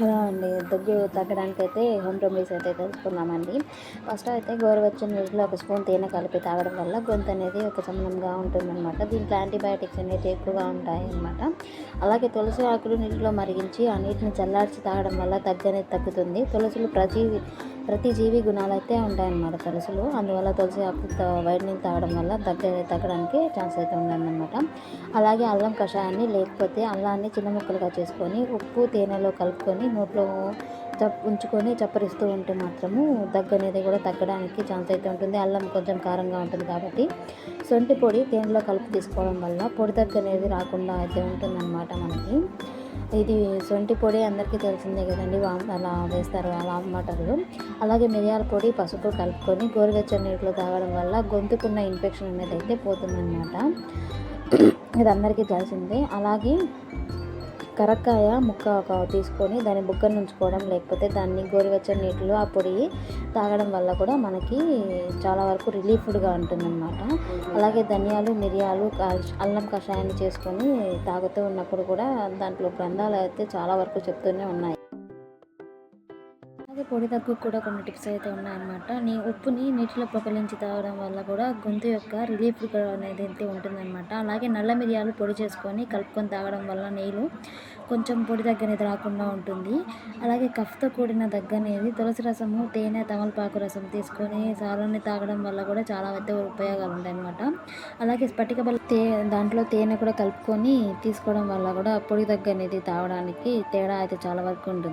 Hello అండి దగ్గు తగ్గడానికి అయితే హోమ్ రెమెడీస్ అయితే తెలుసుకుందామండి ఫస్ట్ అయితే గోరువెచ్చని నీటిలో ఒక స్పూన్ తేనె కలిపి తాగడం వల్ల గొంతు అనేది ఒక సమనంగా ఉంటుందన్నమాట. దీంట్లో యాంటీబయాటిక్స్ అనేవి ఎక్కువగా ఉంటాయి అన్నమాట అలాగే తులసి ఆకులు నీటిలో మరిగించి ఆ నీటిని చల్లార్చి తాగడం వల్ల దగ్గు అనేది తగ్గుతుంది. తులసిలు ప్రతి ప్రతి జీవి గుణాలు అయితే ఉంటాయన్నమాట తులసిలో. అందువల్ల తులసి ఆకు త- నీళ్ళు తాగడం వల్ల దగ్గర తగ్గడానికి ఛాన్స్ అయితే ఉందన్నమాట. అలాగే అల్లం కషాయాన్ని లేకపోతే అల్లాన్ని చిన్న ముక్కలుగా చేసుకొని ఉప్పు తేనెలో కలుపుకొని నోట్లో ఉంచుకొని చప్పరిస్తూ ఉంటే మాత్రము దగ్గు అనేది కూడా తగ్గడానికి ఛాన్స్ అయితే ఉంటుంది. అల్లం కొంచెం కారంగా ఉంటుంది కాబట్టి. సొంటి పొడి తేనెలో కలుపు తీసుకోవడం వల్ల పొడి దగ్గు అనేది రాకుండా అయితే ఉంటుందన్నమాట మనకి. ఇది సొంటి పొడి అందరికీ తెలిసిందే కదండి అలా వేస్తారు అలా వాటర్లు అలాగే మిరియాల పొడి పసుపు కలుపుకొని గోరువెచ్చని నీటిలో తాగడం వల్ల గొంతుకున్న ఇన్ఫెక్షన్ అనేది అయితే పోతుందన్నమాట. ఇది అందరికీ తెలిసిందే. అలాగే కరక్కాయ ముక్క ఒక తీసుకొని దాన్ని బుగ్గను ఉంచుకోవడం లేకపోతే దాన్ని గోరువెచ్చని నీటిలో ఆ పొడి తాగడం వల్ల కూడా మనకి చాలా వరకు రిలీఫ్డ్గా ఉంటుందన్నమాట. అలాగే ధనియాలు మిరియాలు అల్లం కషాయాన్ని చేసుకొని తాగుతూ ఉన్నప్పుడు కూడా దాంట్లో గ్రంథాలు అయితే చాలా వరకు చెప్తూనే ఉన్నాయి. అలాగే పొడి దగ్గు కూడా కొన్ని టిప్స్ అయితే ఉన్నాయన్నమాట. నీ ఉప్పుని నీటిలో పొగలించి తాగడం వల్ల కూడా గొంతు యొక్క రిలీఫ్ అనేది అయితే ఉంటుందన్నమాట. అలాగే నల్ల మిరియాలు పొడి చేసుకొని కలుపుకొని తాగడం వల్ల నీళ్ళు కొంచెం పొడి దగ్గు అనేది రాకుండా ఉంటుంది. అలాగే కఫ్తో కూడిన దగ్గు అనేది తులసి రసము తేనె తమలపాకు రసం తీసుకొని సారాన్ని తాగడం వల్ల కూడా చాలా అయితే ఉపయోగాలు ఉంటాయన్నమాట. అలాగే స్ఫటిక బెల్లం తే దాంట్లో తేనె కూడా కలుపుకొని తీసుకోవడం వల్ల కూడా పొడి దగ్గు అనేది తాగడానికి తేడా అయితే చాలా వరకు ఉంటుంది.